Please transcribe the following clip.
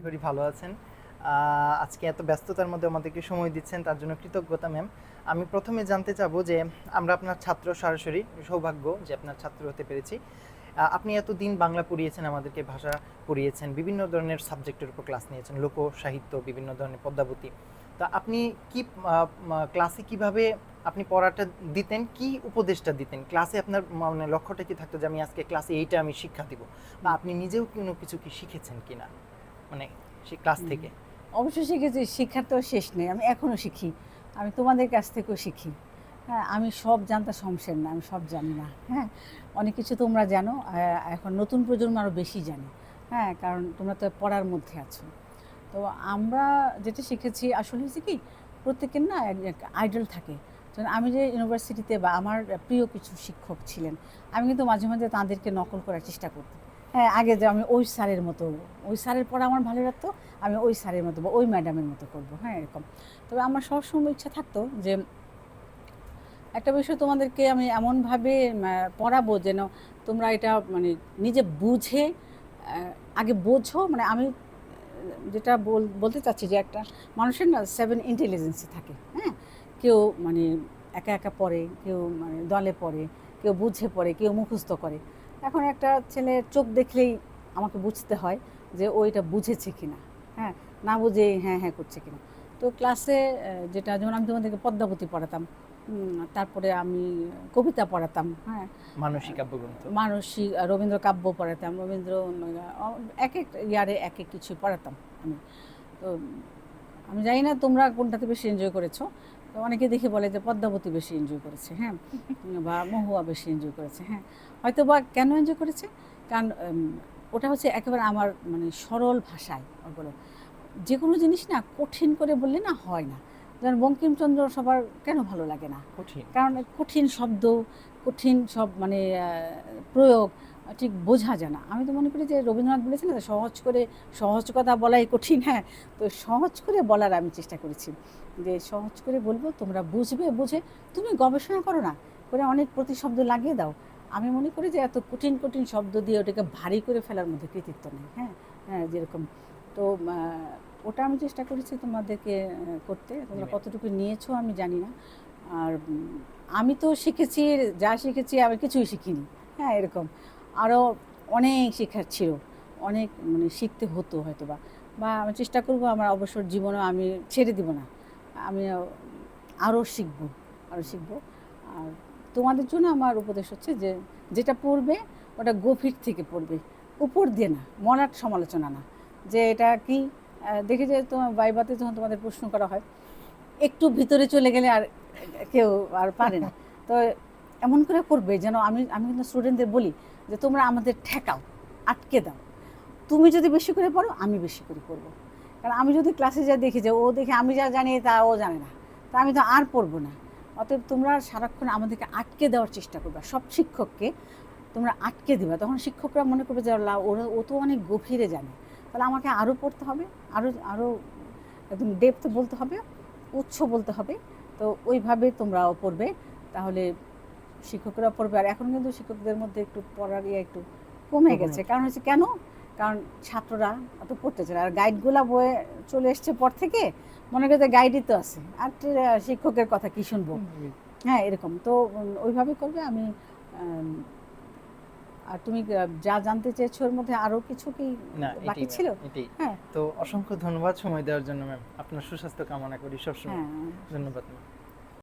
আশা করি ভালো আছেন। আজকে এত ব্যস্ততার মধ্যে আমাদেরকে সময় দিচ্ছেন, তার জন্য কৃতজ্ঞতা ম্যাম আমি প্রথমে জানতে চাবো যে, আমরা আপনার ছাত্র সরাসরি সৌভাগ্য যে আপনার ছাত্র হতে পেরেছি। আপনি এতদিন বাংলা পড়িয়েছেন, আমাদেরকে ভাষা পড়িয়েছেন, বিভিন্ন ধরনের সাবজেক্টের উপর ক্লাস নিয়েছেন, লোক, সাহিত্য, বিভিন্ন ধরনের পদ্মাবতী। তা আপনি কি ক্লাসে কীভাবে আপনি পড়াটা দিতেন, কি উপদেশটা দিতেন? ক্লাসে আপনার মানে লক্ষ্যটা কি থাকতো যে, আমি আজকে ক্লাসে এইটা আমি শিক্ষা দিব? বা আপনি নিজেও কোনো কিছু কি শিখেছেন কিনা? মানে সেই ক্লাস থেকে। অবশ্যই শিখেছি শিক্ষার তো শেষ নেই আমি এখনও শিখি। আমি তোমাদের কাছ থেকেও শিখি। হ্যাঁ আমি সব জানতে শমশের না আমি সব জানি না হ্যাঁ? অনেক কিছু তোমরা জানো এখন নতুন প্রজন্ম আরও বেশি জানে হ্যাঁ? কারণ তোমরা তো পড়ার মধ্যে আছো। তো আমরা যেটা শিখেছি আসলে হচ্ছে কি প্রত্যেকের না আইডল থাকে। যেমন আমি যে ইউনিভার্সিটিতে বা আমার প্রিয় কিছু শিক্ষক ছিলেন আমি কিন্তু মাঝে মাঝে তাদেরকে নকল করার চেষ্টা করতাম। হ্যাঁ আগে যে আমি ওই স্যারের মতো, ওই স্যারের পড়া আমার ভালো লাগতো, আমি ওই স্যারের মতো বা ওই ম্যাডামের মতো করব হ্যাঁ এরকম। তবে আমার সবসময় ইচ্ছা থাকতো যে একটা বিষয় তোমাদেরকে আমি এমনভাবে পড়াবো যেন তোমরা এটা মানে নিজে বুঝে আগে বোঝো। মানে আমি যেটা বল- বলতে চাচ্ছি যে একটা মানুষের না সেভেন ইন্টেলিজেন্সি থাকে হ্যাঁ? কেউ মানে একা একা পড়ে, কেউ মানে দলে পড়ে, কেউ বুঝে পড়ে, কেউ মুখস্থ করে। এখন একটা ছেলে চোখ দেখলেই আমাকে বুঝতে হয় যে ও এটা বুঝেছে কিনা। হ্যাঁ না বুঝে হ্যাঁ হ্যাঁ করছে কিনা। তো ক্লাসে যেটা যেমন আমি তোমাদেরকে পদ্মাবতী পড়াতাম তারপরে আমি কবিতা পড়াতাম হ্যাঁ। মানসিক কাব্যগ্রন্থ। মানসিক রবীন্দ্র কাব্য পড়াতাম রবীন্দ্র এক এক ইয়ারে এক এক কিছু পড়াতাম আমি। তো আমি জানি না তোমরা কোনটাতে বেশি এনজয় করেছ তো অনেকে দেখে বলে যে পদ্মাবতী বেশি এনজয় করেছে হ্যাঁ? বা মহুয়া বেশি এনজয় করেছে হ্যাঁ? হয়তো বা কেন এনজয় করেছে? কারণ ওটা হচ্ছে একেবারে আমার মানে সরল ভাষায় ওগুলো। যে কোনো জিনিস না কঠিন করে বললে না হয় না। যেমন বঙ্কিমচন্দ্র সবার কেন ভালো লাগে না? কঠিন। কারণ কঠিন শব্দ কঠিন সব মানে প্রয়োগ ঠিক বোঝা যায় না। আমি তো মনে করি যে রবীন্দ্রনাথ বলেছেন না সহজ করে সহজ কথা বলাই কঠিন হ্যাঁ। তো সহজ করে বলার আমি চেষ্টা করেছি। যে সহজ করে বলব তোমরা বুঝবে বুঝে। তুমি গবেষণা করো না করে অনেক প্রতিশব্দ লাগিয়ে দাও। আমি মনে করি যে এত কঠিন কঠিন শব্দ দিয়ে ওটাকে ভারী করে ফেলার মধ্যে কৃতিত্ব নেই হ্যাঁ হ্যাঁ যেরকম। তো ওটা আমি চেষ্টা করেছি তোমাদেরকে করতে। তোমরা কতটুকু নিয়েছো আমি জানি না। আর আমি তো শিখেছি যা শিখেছি আমি কিছুই শিখিনি হ্যাঁ এরকম। আরও অনেক শেখার ছিল, অনেক মানে শিখতে হতো হয়তো বা বা আমি চেষ্টা করব আমার অবসর জীবনও আমি ছেড়ে দিব না। আমি আরও শিখব আরও শিখব। আর তোমাদের জন্য আমার উপদেশ হচ্ছে যে, যেটা পড়বে ওটা গভীর থেকে পড়বে, উপর দিয়ে না, মনার সমালোচনা না। যে এটা কি দেখে যে তোমার বাইবাতে যখন তোমাদের প্রশ্ন করা হয়, একটু ভিতরে চলে গেলে আর কেউ আর পারে না। তো এমন করে করবে যেন আমি আমি কিন্তু স্টুডেন্টদের বলি যে তোমরা আমাদের ঠেকাও, আটকে দাও। তুমি যদি বেশি করে পড়ো, আমি বেশি করে পড়ব। কারণ আমি যদি ক্লাসে যা দেখি যে ও দেখে আমি যা জানি, তা ও জানে না। তা আমি তো আর পড়ব না। অতএব তোমরা সারাক্ষণ আমাদেরকে আটকে দেওয়ার চেষ্টা করবে। সব শিক্ষককে তোমরা আটকে দিবা। তখন শিক্ষকরা মনে করবে যে ওরা, ও তো অনেক গভীরে জানে। তাহলে আমাকে আরও পড়তে হবে আরও আরও একদম ডেপথ বলতে হবে উৎস বলতে হবে। তো ওইভাবে তোমরাও পড়বে। তাহলে শিক্ষকরা পড়বে। আর এখন কিন্তু শিক্ষকদের মধ্যে একটু পড়ার ইয়ে একটু কমে গেছে। কারণ হচ্ছে কেন? কারণ ছাত্ররা অত পড়তে চায় আর গাইডগুলা বয়ে চলে এসছে পর থেকে মনে করতে গাইডই তো আছে। আর শিক্ষকের কথা কি শুনব? হ্যাঁ এরকম। তো ওইভাবে করবে। আমি আর তুমি যা জানতে চেয়েছো ওর মধ্যে আরও কিছু কি বাকি ছিল? হ্যাঁ। তো অসংখ্য ধন্যবাদ সময় দেওয়ার জন্য ম্যাম। আপনার সুস্বাস্থ্য কামনা করি সবসময়। হ্যাঁ। ধন্যবাদ ম্যাম।